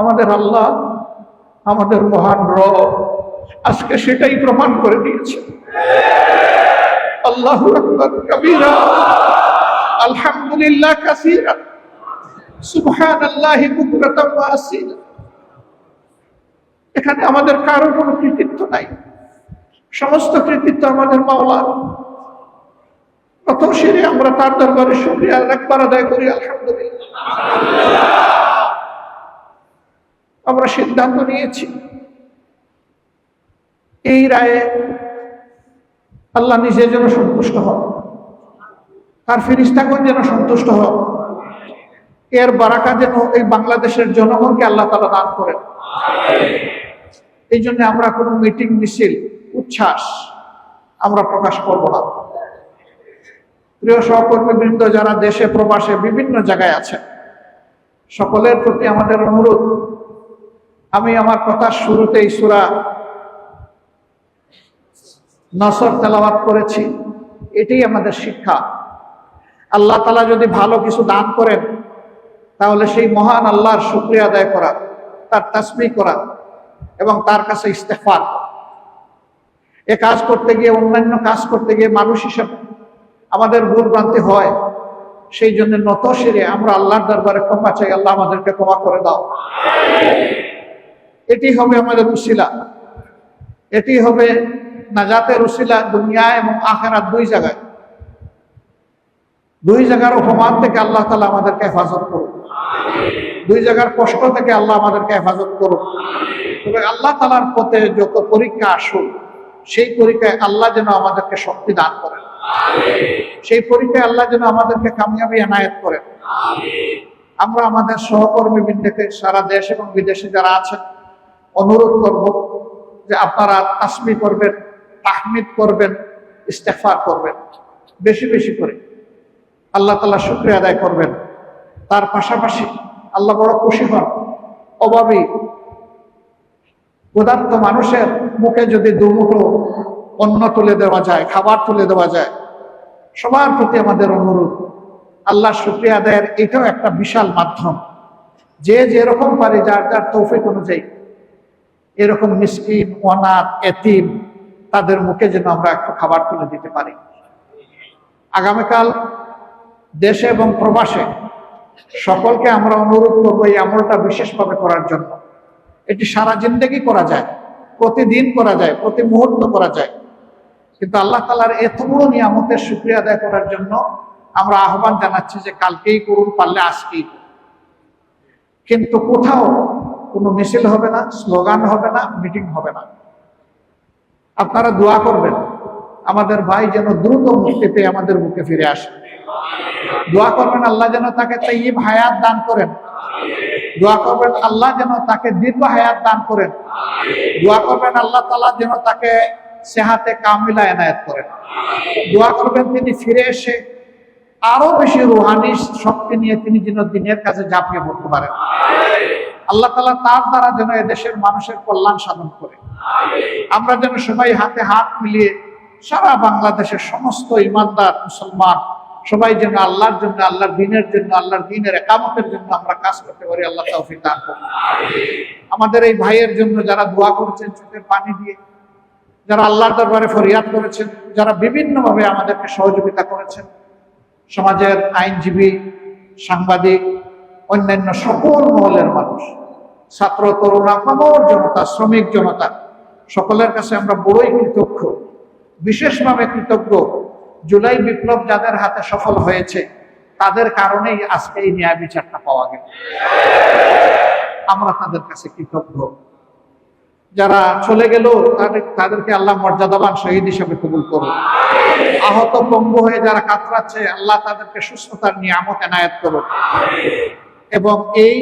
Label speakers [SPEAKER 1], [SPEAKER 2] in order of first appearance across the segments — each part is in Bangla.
[SPEAKER 1] আমাদের আল্লাহ, আমাদের মহান রব আজকে সেটাই প্রমাণ করে দিয়েছে। আল্লাহ কবিরা, আলহামদুলিল্লাহ কাসীরা বুকরাতাম ওয়া এখানে আমাদের কারও কোনো কৃতিত্ব নাই। সমস্ত কৃতিত্ব আমাদের মাওলার। প্রথম সেরে আমরা তার দরবারে শুক্রিয়া একবার আদায় করি, আলহামদুলিল্লাহ। আমরা সিদ্ধান্ত নিয়েছি। এই রায়ে আল্লাহ নিজের জন্য সন্তুষ্ট হন। তার ফিরিস্তাগণ যেন সন্তুষ্ট হন। এর বারাকা যেন এই বাংলাদেশের জনগণকে আল্লাহ তালা দান করেন। এই জন্য আমরা কোনো মিটিং, মিছিল, উচ্ছ্বাস আমরা প্রকাশ করব না। প্রিয় সহকর্মী বৃন্দ যারা দেশে, প্রবাসে বিভিন্ন জায়গায় আছেন, সকলের প্রতি আমাদের অনুরোধ আমি আমার কথার শুরুতেই সুরা নসর তেলাওয়াত করেছি, এটাই আমাদের শিক্ষা। আল্লাহ তালা যদি ভালো কিছু দান করেন, তাহলে সেই মহান আল্লাহর শুক্রিয়া আদায় করা, তার তাসমি করা এবং তার কাছে ইস্তেফার এ কাজ করতে গিয়ে, অন্যান্য কাজ করতে গিয়ে মানুষ হিসাবে আমাদের ভুল ভ্রান্তি হয়, সেই জন্য নত সেরে আমরা আল্লাহর দরবারে ক্ষমা চাই, আল্লাহ আমাদেরকে ক্ষমা করে দাও। এটি হবে আমাদের উশিলা। এটি হবে নাজাতের উশিলা দুনিয়া এবং আখেরাত দুই জায়গায়। দুই জায়গার অপমান থেকে আল্লাহ তালা আমাদেরকে হেফাজত করুন দুই জায়গার কষ্ট থেকে আল্লাহ আমাদেরকে হেফাজত করুন তবে আল্লাহ তালার পথে যত পরীক্ষা আসুক সেই পরীক্ষায় আল্লাহ যেন আমাদেরকে শক্তি দান করেন। সেই পরীক্ষায় আল্লাহ যেন আমাদেরকে কামিয়াবি এনায়েত করেন। আমরা আমাদের সহকর্মী বৃন্দকে সারা দেশ এবং বিদেশে যারা আছেন অনুরোধ করব যে আপনারা তাসমি করবেন, তাহমিদ করবেন ইস্তেফার করবেন, বেশি বেশি করে। আল্লাহ তালা শুক্রিয়া আদায় করবেন। তার পাশাপাশি আল্লাহ বড় খুশি হন। অভাবী পদার্থ মানুষের মুখে যদি দুমুঠো অন্ন তুলে দেওয়া যায়, খাবার তুলে দেওয়া যায়, সবার প্রতি আমাদের অনুরোধ। আল্লাহ শুক্রিয়া আদায়ের এটাও একটা বিশাল মাধ্যম। যে যেরকম পারে যার যার তৌফিক অনুযায়ী। এরকম মিসকিন, অনাথ, এতিম, তাদের মুখে যেন আমরা একটু খাবার তুলে দিতে পারি। আগামীকাল দেশে এবং প্রবাসে সকলকে আমরা অনুরোধ করব এই আমলটা বিশেষভাবে করার জন্য। এটি সারা জিন্দগি করা যায়, প্রতিদিন করা যায়, প্রতি মুহূর্ত করা যায়। কিন্তু আল্লাহ তালার এত বড় নিয়ামতের সুক্রিয়া আদায় করার জন্য আমরা আহ্বান জানাচ্ছি যে কালকেই করুন, পারলে আজকেই কিন্তু কোথাও কোনো মিছিল হবে না, স্লোগান হবে না, মিটিং হবে না। আপনারা দোয়া করবেন, আমাদের ভাই যেন দ্রুত মুক্তি পেয়ে আমাদের বুকে ফিরে আসে। দোয়া করবেন আল্লাহ যেন তাকে তাইব হায়াত দান করেন। দোয়া করবেন আল্লাহ যেন তাকে দীর্ঘ হায়াত দান করেন। দোয়া করবেন আল্লাহ তালা যেন তাকে সেহাতে কামিলা এনায়ত করেন। দোয়া করবেন তিনি ফিরে এসে আরও বেশি রুহানি, শক্তি নিয়ে তিনি যেন দিনের কাছে ঝাঁপিয়ে পড়তে পারেন। আল্লাহ তালা তার দ্বারা যেন দেশের মানুষের কল্যাণ সাধন করে। আমরা যেন সবাই হাতে হাত মিলিয়ে সারা বাংলাদেশের সমস্ত ইমানদার মুসলমান সবাই যেন আল্লাহর জন্য, আল্লাহর দিনের জন্য, আল্লাহর দিনের একামতের জন্য আমরা কাজ করতে পারি, আল্লাহ তৌফিক দান করুন। আমাদের এই ভাইয়ের জন্য যারা দোয়া করেছেন চোখের পানি দিয়ে, যারা আল্লাহর দরবারে ফরিয়াদ করেছেন, যারা বিভিন্নভাবে আমাদেরকে সহযোগিতা করেছেন, সমাজের আইনজীবী, সাংবাদিক অন্যান্য সকল মহলের মানুষ, ছাত্র, তরুণ, আপামর জনতা, শ্রমিক জনতা, সকলের কাছে আমরা বড়ই কৃতজ্ঞ। বিশেষভাবে কৃতজ্ঞ, জুলাই বিপ্লব যাদের হাতে সফল হয়েছে, তাদের কারণেই আজকে এই ন্যায় বিচারটা পাওয়া গেল। আমরা তাদের কাছে কৃতজ্ঞ। যারা চলে গেল, তাদের, তাদেরকে আল্লাহ মর্যাদাবান শহীদ হিসেবে কবুল করুন। আহত পঙ্গু হয়ে যারা কাতরাচ্ছে, আল্লাহ তাদেরকে সুস্থতার নিয়ামত এনায়ত করুন। এবং এই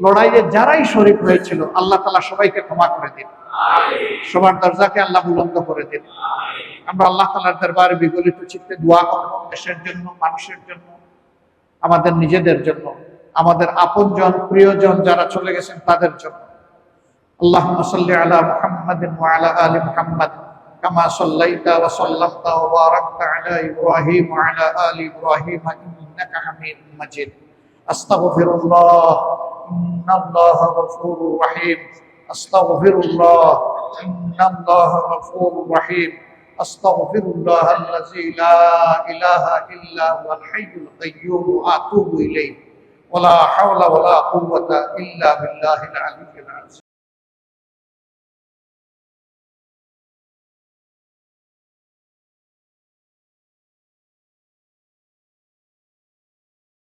[SPEAKER 1] লড়াইয়ে যারাই শরিক হয়েছিল আল্লাহ তালা সবাইকে ক্ষমা করে দিন সবার দরজাকে আল্লাহ বুলন্দ করে দিন আমরা আল্লাহ তালার দরবারে বিগলিত চিত্তে দোয়া করব দেশের জন্য মানুষের জন্য আমাদের নিজেদের জন্য আমাদের আপনজন প্রিয়জন যারা চলে গেছেন তাদের জন্য اللهم صل على محمد وعلى ال محمد كما صليت وسلمت وباركت على ابراهيم وعلى ال ابراهيم انك حميد مجيد أستغفر الله. إن الله غفور رحيم. أستغفر الله. إن الله غفور رحيم. أستغفر الله الذي لا إله إلا هو الحي القيوم. وأتوب إليه. ولا حول ولا قوة إلا بالله العلي العظيم.